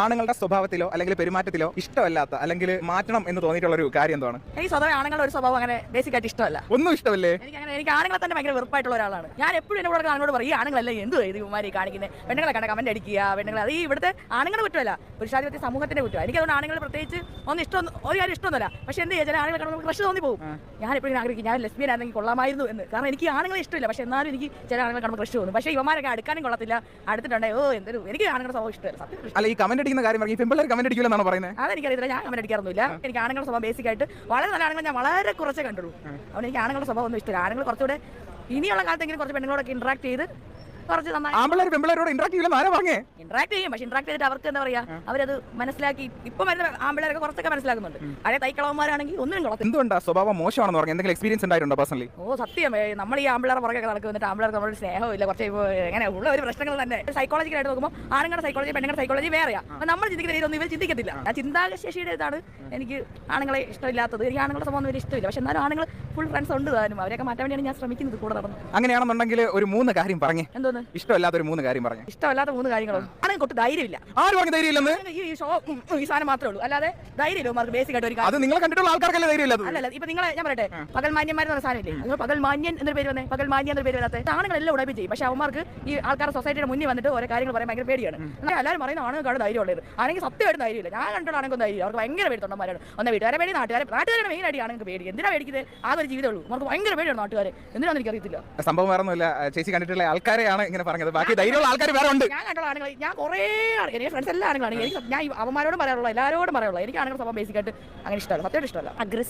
ആണുങ്ങളുടെ സ്വഭാവത്തിലോ അല്ലെങ്കിൽ പെരുമാറ്റത്തിലോ ഇഷ്ടമല്ലാത്ത അല്ലെങ്കിൽ മാറ്റണം എന്ന് തോന്നിയിട്ടുള്ള ഒരു കാര്യം എന്താണ്? എനിക്ക് സ്വതവേ ആണുങ്ങളുടെ ഒരു സ്വഭാവം അങ്ങനെ ബേസിക് ആയിട്ട് ഇഷ്ടമല്ല. ഒന്നും ഇഷ്ടമല്ലേ? എനിക്ക് അങ്ങനെ എനിക്ക് ആണുങ്ങളെ തന്നെ ഭയങ്കര വെറുപ്പായിട്ടുള്ള ഒരാളാണ്. ഞാൻ എപ്പോഴും എന്നോട് ആണുങ്ങളോട് പറയും ഈ ആണുങ്ങളല്ലേ എന്ത് ഇത് ഇവന്മാരി കാണിക്കുന്നത് പെണ്ണുങ്ങളെ കണ്ട കമന്റ് അടിക്കുക പെണ്ണുങ്ങളെ അത് ഈ ഇവിടുത്തെ ആണുങ്ങളെ കുറ്റമല്ല പുരുഷാധിപത്യ സമൂഹത്തിന്റെ കുറ്റം. എനിക്ക് അതുകൊണ്ട് ആണുങ്ങൾ പ്രത്യേകിച്ച് ഒന്നും ഇഷ്ടം ഒരു കാര്യം ഇഷ്ടമൊന്നുമല്ല. പക്ഷെ എന്ത് ചെയ്യാൻ ആണുങ്ങളെ കാണുമ്പോൾ ക്രഷ് തോന്നി പോകും. ഞാൻ എപ്പോഴും ആഗ്രഹിക്കും ഞാൻ ലെസ്ബിയൻ ആണെങ്കിൽ കൊള്ളാമായിരുന്നു എന്ന്. കാരണം എനിക്ക് ആണുങ്ങളെ ഇഷ്ടമില്ല പക്ഷെ എന്നാലും എനിക്ക് ചില ആണുങ്ങളെ കാണുമ്പോൾ ക്രഷ് തോന്നും. പക്ഷേ ഇവന്മാരൊക്കെ അടുക്കാനും കൊള്ളത്തില്ല അടുത്തിട്ടുണ്ടെങ്കിൽ ഓ എന്തൊരു എനിക്ക് ആണുങ്ങളുടെ സ്വഭാവം ഇഷ്ടമല്ല സത്യം അല്ല ഈ കമന്റ് അടിക്കുന്ന കാര്യം പറഞ്ഞു. പെമ്പിള്ളേർ കമന്റ് അടിക്കില്ലെന്നാണ് പറയുന്നത് അതെനിക്കറിയത്തില്ല. ഞാൻ കമന്റ് അടിക്കാറൊന്നുമില്ല. എനിക്ക് ആണുങ്ങളുടെ സ്വഭാവം ബേസിക് ആയിട്ട് വളരെ നല്ല ആണുങ്ങൾ ഞാൻ വളരെ കുറച്ചേ കണ്ടുള്ളൂ. അതുകൊണ്ട് എനിക്ക് ആണുങ്ങളുടെ സ്വഭാവം ഒന്നും ഇഷ്ടമില്ല. ആണുങ്ങൾ കുറച്ചുകൂടെ ഇനിയുള്ള കാലത്തെങ്കിലും കുറച്ച് പെണ്ണുങ്ങളോടൊക്കെ ഇന്ററാക്ട് ചെയ്ത് കുറച്ച് ആമ്പിള്ളേർ പെമ്പിള്ളേരോട് ഇന്ററാക്ട് ചെയ്യില്ല ആരാ പറഞ്ഞേ. ഇന്ററാക്ട് ചെയ്യും പക്ഷെ ഇന്ററാക്ട് ചെയ്തിട്ട് അവർക്ക് എന്താ പറയാ അവരത് മനസ്സിലാക്കി ഇപ്പൊ ആമ്പിള്ളേരൊക്കെ കുറച്ചൊക്കെ മനസ്സിലാക്കുന്നുണ്ട്. പഴയ തൈക്കളവന്മാരാണെങ്കിൽ ഒന്നിനും എന്തുകൊണ്ടാ സ്വഭാവം മോശമാണെന്ന് പറഞ്ഞു എന്തെങ്കിലും എക്സ്പീരിയൻസ് ഉണ്ടായിട്ടുണ്ടോ പേഴ്സണലി ഓ സത്യം. നമ്മൾ ഈ ആമ്പിള്ളേരെ പുറകെ നടക്കും എന്നിട്ട് ആമ്പിള്ളേർക്ക് നമ്മളൊരു സ്നേഹമില്ല. കുറച്ച് എങ്ങനെ ഉള്ള ഒരു പ്രശ്നങ്ങൾ തന്നെ. സൈക്കോളജിക്കലായിട്ട് നോക്കുമ്പോൾ ആണുങ്ങളുടെ സൈക്കോളജി പെണ്ണുങ്ങളുടെ സൈക്കോളജി വേറെയാ. അപ്പൊ നമ്മൾ ചിന്തിക്കുന്ന രീതിയിലൊന്നും ഇവർ ചിന്തിക്കത്തില്ല. ആ. ചിന്താശേഷിയുടെ ഇതാണ് എനിക്ക് ആണുങ്ങളെ ഇഷ്ടമില്ലാത്തത്. എനിക്ക് ആണുങ്ങളുടെ സ്വഭാവം വലിയ ഇഷ്ടമില്ല. പക്ഷെ എന്നാലും ആണുങ്ങൾ ഫുൾ ഫ്രണ്ട്സ് ഉണ്ട് താനും. അവരെയൊക്കെ മാറ്റാൻ വേണ്ടിയാണ് ഞാൻ ശ്രമിക്കുന്നത് കൂടെ നടന്നു. അങ്ങനെയാണെന്നുണ്ടെങ്കിൽ ഒരു മൂന്ന് കാര്യം പറഞ്ഞു. എന്തോന്ന്? ഇഷ്ടമല്ലാത്ത ഒരു മൂന്ന് കാര്യം പറഞ്ഞു. ഇഷ്ടമല്ലാത്ത മൂന്ന് കാര്യങ്ങളൊന്നും ആണെങ്കിൽ കൊട്ട് ധൈര്യമില്ല ആര് പറഞ്ഞു ധൈര്യമില്ലെന്ന് ഈ ഷോ ഈ സാധനം മാത്രമേ ഉള്ളൂ. അല്ലാതെ ധൈര്യമില്ല മാർക്ക് ബേസിക് ആയിട്ട് ഒരു കാര്യം. അത് നിങ്ങളെ കണ്ടിട്ടുള്ള ആൾക്കാർക്കല്ലേ ധൈര്യമില്ല അല്ലല്ല ഇപ്പൊ നിങ്ങളെ ഞാൻ പറയട്ടെ. പകൽ മാന്യന്മാർ എന്ന സാധനമില്ലേ? നിങ്ങൾ പകൽ മാന്യൻ എന്നൊരു പേര് വന്നേ. പകൽ മാന്യ എന്നൊരു പേര് വരാത്ത. ആണുങ്ങളെല്ലാം ഉടമ്പി ചെയ്യും. പക്ഷെ അവന്മാർക്ക് ഈ ആൾക്കാരുടെ സൊസൈറ്റിയുടെ മുന്നിൽ വന്നിട്ട് ഓരോ കാര്യങ്ങൾ പറയാൻ ഭയങ്കര പേടിയാണ്. എല്ലാവരും പറയുന്ന ആണുങ്ങൾക്കാണ് ധൈര്യമുള്ളത് ആണെങ്കിൽ സത്യമായിട്ട് ധൈര്യമില്ല ഞാൻ കണ്ടുള്ള ആണെങ്കിൽ ധൈര്യം അവർക്ക് ഭയങ്കര പേടി തൊണ്ടന്മാരാണ്. ഒന്ന് വീട്ടുകാരെ പേടി നാട്ടുകാരെ നാട്ടുകാരുടെ മെയിൻ ആയിട്ട് ആണെങ്കിൽ പേടി. എന്തിനാ പേടിക്കുന്നത്? ആ ഒരു ജീവിതമുള്ളൂ അവർക്ക് ഭയങ്കര പേടിയാണ് നാട്ടുകാരെ. എന്തിനാണെന്ന് എനിക്കറിയത്തില്ല. സംഭവം വേറൊന്നുമില്ല. ചേച്ചി കണ്ടിട്ടുള്ള ആൾക്കാരെയാണ് ഇങ്ങനെ പറഞ്ഞത്. ബാക്കി ധൈര്യമുള്ള ആൾക്കാർ വേറെ ഉണ്ട്. ഞാൻ കണ്ടുള്ള ആണുങ്ങൾ ഞാൻ കുറേ ആണ് എനിക്ക് ഫ്രണ്ട്സ് എല്ലാ ആണുങ്ങളാണ്. എനിക്ക് ഞാൻ ഈ അവന്മാരോടും പറയാറുള്ള എല്ലാവരോടും പറയാറുള്ള. എനിക്ക് ആണുങ്ങൾ സ്വഭാവം ബേസിക്കായിട്ട് അങ്ങനെ ഇഷ്ടമല്ല സത്യമായിട്ട് ഇഷ്ടമല്ല. അഗ്രസ്